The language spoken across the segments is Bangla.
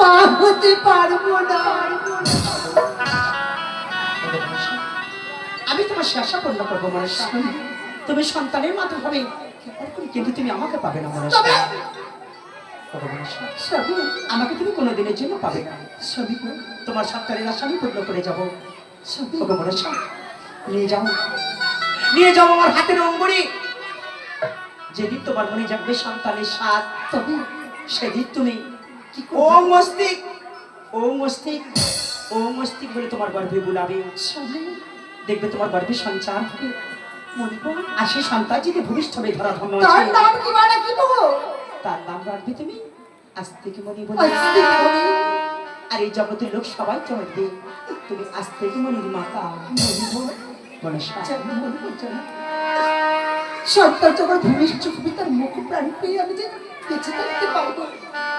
মা হতে পারব না। আমি তোমার আশা পূর্ণ করব মনসা। তুমি সন্তানের মাথা হবে। কিন্তু তুমি আমাকে পাবে না স্বামী আমাকে তুমি কোনো দিনের জন্য পাবে না। স্বামী তোমার সন্তানের আশা আমি পূর্ণ করে যাব। স্বামী ওগো নিয়ে যাও। নিয়ে যাও আমার হাতের অঙ্গুরি যেদিন তোমার মনে যাবে সন্তানের স্বাদ তবে সেদিন তুমি ও মস্তিক ও মস্তিক ও মস্তিক বলে তোমার গর্ভে বুলাবে দেখবে তোমার গর্ভে সঞ্চার হবে। আর সেই সন্তান যদি ভবিষ্যতে ধরা ধন্য তার নাম কি মানে কি তার নাম রাখবে তুমি আজ থেকে মনে বলে। আর এই জগতের লোক সবাই চমকবে তুমি আজ থেকে মনির মাতা। সন্তান যখন ভূমিষ্ঠ হবে তার মুখ প্রাণ পেয়ে আমি যে বেঁচে থাকতে পারব।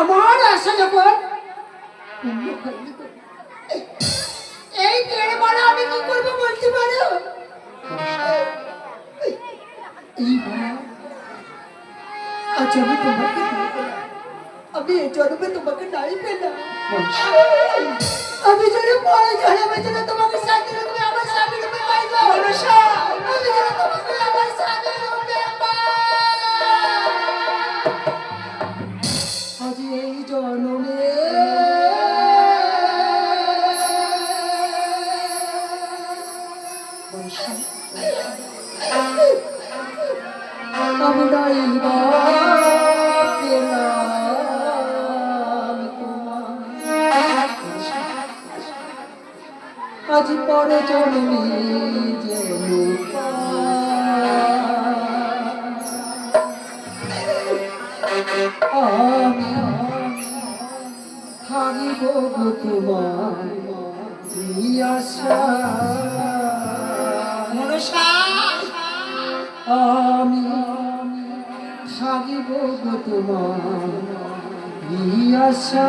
আমার আশা যখন এই দেড় বড় আমি কি করব বলতে পারো? আজ আমি তোমাকে। আমি এই জন্মে তোমাকে নাই পেলাম। আমি যেন পরে জন্মে যেন তোমাকে সাথে আমার পাইব আমি তোমাকে আমার স্বামী পরে জন্মে যেন আমি থাকিব তোমার আশা আমি থাকিব তোমার আশা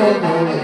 থাকিব বলে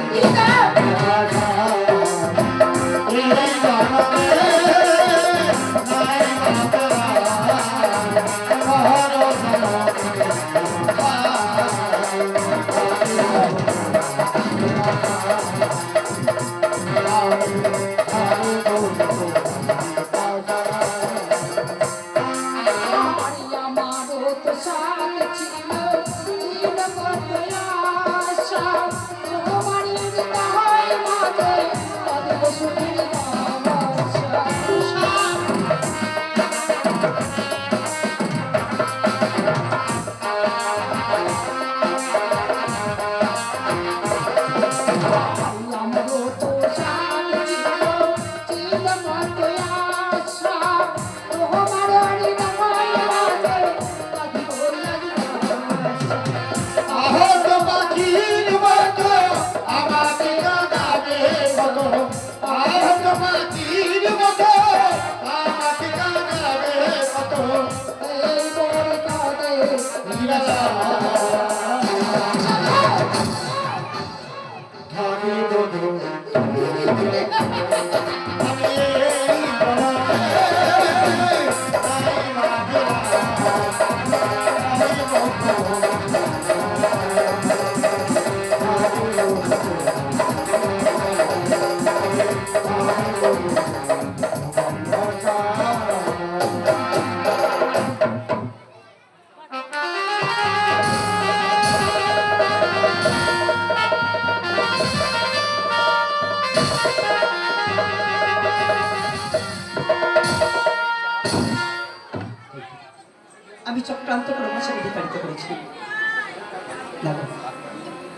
আমি চক্রান্ত করে আমার সাথে করেছি।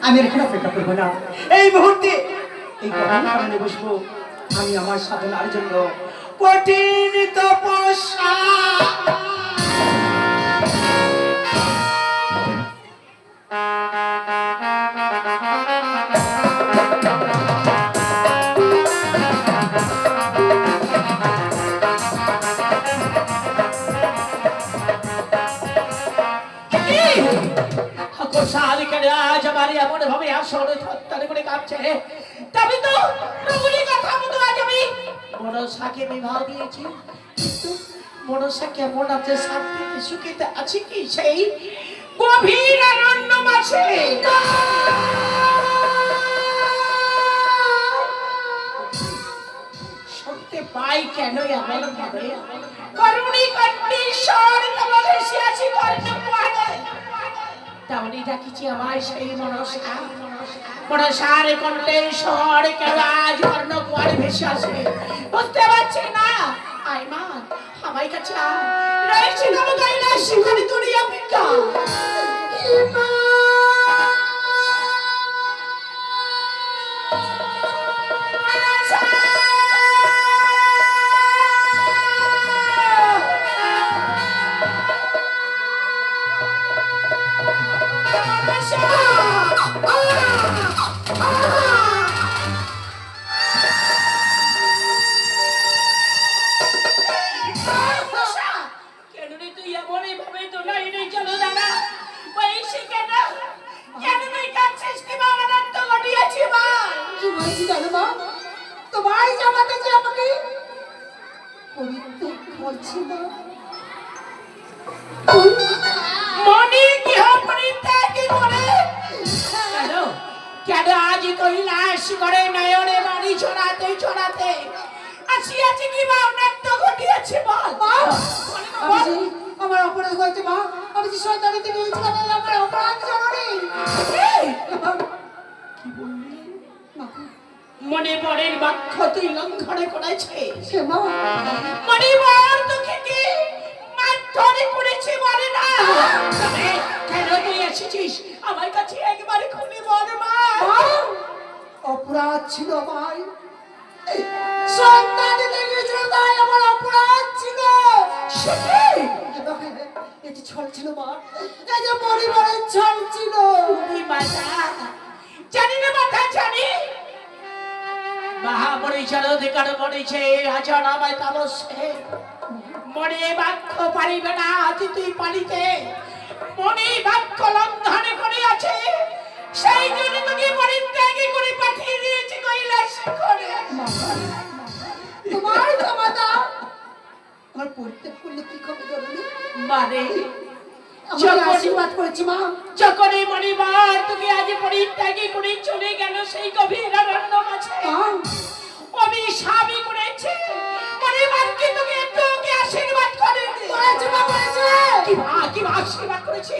আমি এখানে অপেক্ষা করব না। এই মুহূর্তে এই কারণে বসবো। আমি আমার সাধনার জন্য কঠিন তপস্যা আজ আমার এমন ভাবে আসরে থত্তারে করে কাঁপছে তবে তো প্রভুরি কথা মতো আজ আমি মনসাকে বিবাহ দিয়েছি। মনসা কেমন আছে শান্তিতে সুখীতে আছে কি সেই গভীর অরণ্য মাঝে? শুনতে পাই কেন এমন ভাবে? করুণী কণ্ঠীশ্বর তোমার এসে আছি কর্ণ তেমনি ডাকিছি আমার সেই মনসা মনসার কণ্ঠের স্বর কেলা ঝর্ণ কুয়ারে ভেসে আসে? বুঝতে পারছি না। আই মা আমায় কাছে আয়। রয়েছি নব গাইলা শিখানি দুনিয়া বিজ্ঞা তোমার জামাতে যে আমাকে পরিত্যাগ করছে না। মনি গৃহ পরিত্যাগ করে? কেন কেন আজ কৈলাস করে নয়নে বাড়ি ছড়াতে ছড়াতে? আসিয়াছে কি মা অনন্ত ঘটিয়েছি বল? বল। আমার অপরাধ হয়েছে মা। আমি যে নিয়েছিলাম এই আমার অপরাধ জানি এই, মা মনে বরের বাক্য তুই লঙ্ঘনে করেছে। সে মা। মনে বর তোকে কি? মারধরে করেছে বলে না। কেন তুই এসেছিস? আমার কাছে একবারে খুলে বল মা। অপরাধ ছিল আমার এটি ছল ছিল মা। এই যে পরিবারের ছল ছিল। মাতা জানি না মাথা জানি। মহামণি অধিকার বলেছে রাজন আমায় তামসে মনে বাক্য পারিবে না আজ তুই পারিতে মনে বাক্য লঙ্ঘন করে আছে সেই জন্য তোকে পরিত্যাগী করে পাঠিয়ে দিয়েছি কৈলাস করে। তোমার ক্ষমতা। আমার পরিত্যাগ করলে কি হবে? যখন- আশীর্বাদ করেছি মা। যখন এই মণিবার তোকে আজ পরিত্যাগী করে চলে গেল সেই গভীর অরণ্য মাঝে। আমি স্বামী করেছে। একটু আশীর্বাদ করে কি আশীর্বাদ করেছে?